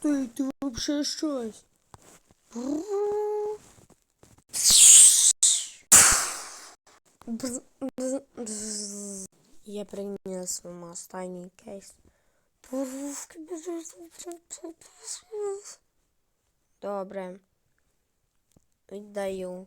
Ти, ти вообще щось? Я приніс вам останній кейс. Добре. Віддаю.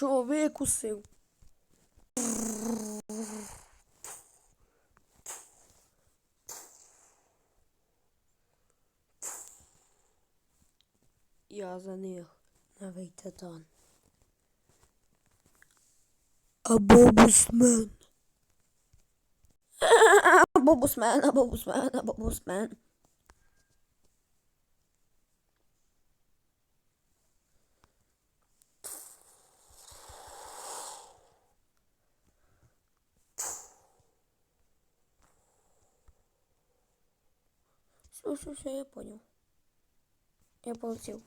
Що викусив? Я за них новий титан. Абобусмен. Абобусмен, абобусмен, абобусмен. Все, все, все, я понял. Я полетел.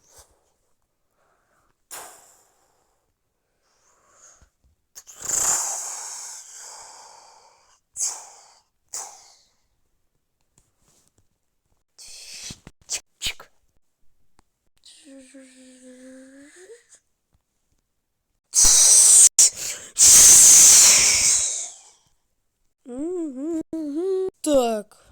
Чик. Так.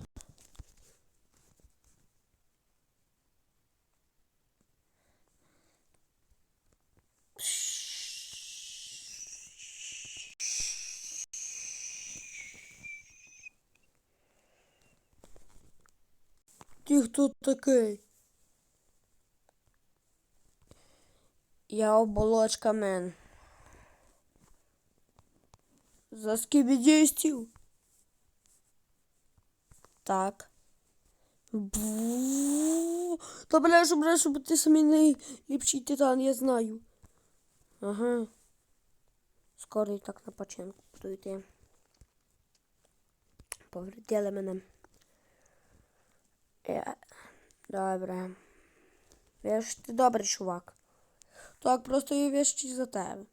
Ти хто такий? Я оболочка мен. За скібідістів? Так. Бу. Та бля, щоб бля, щоб ти самий найліпший титан, я знаю. Ага. Скоро і так на починку буду йти. Повредили мене. Е, Добре. Віж, ти добрий чувак. Так, просто я віщий за тебе.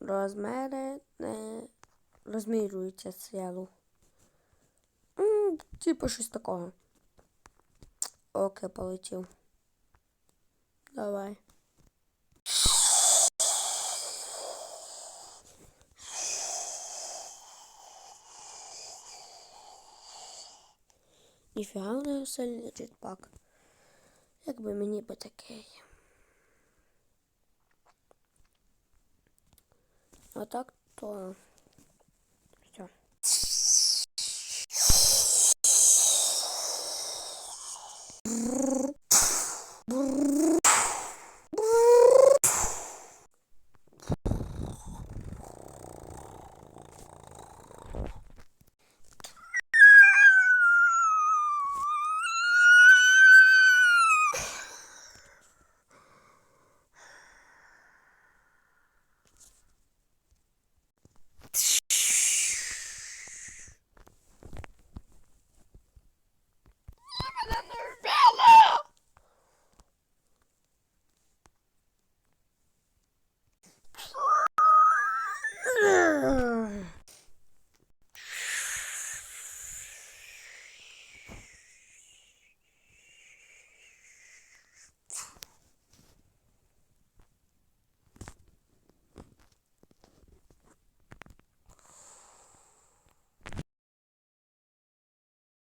Розміри не розмірюються. М, Типу щось такого. Окей, полетів. Давай. Ніфіга в неї сильний джетпак. Якби мені би такий. А так то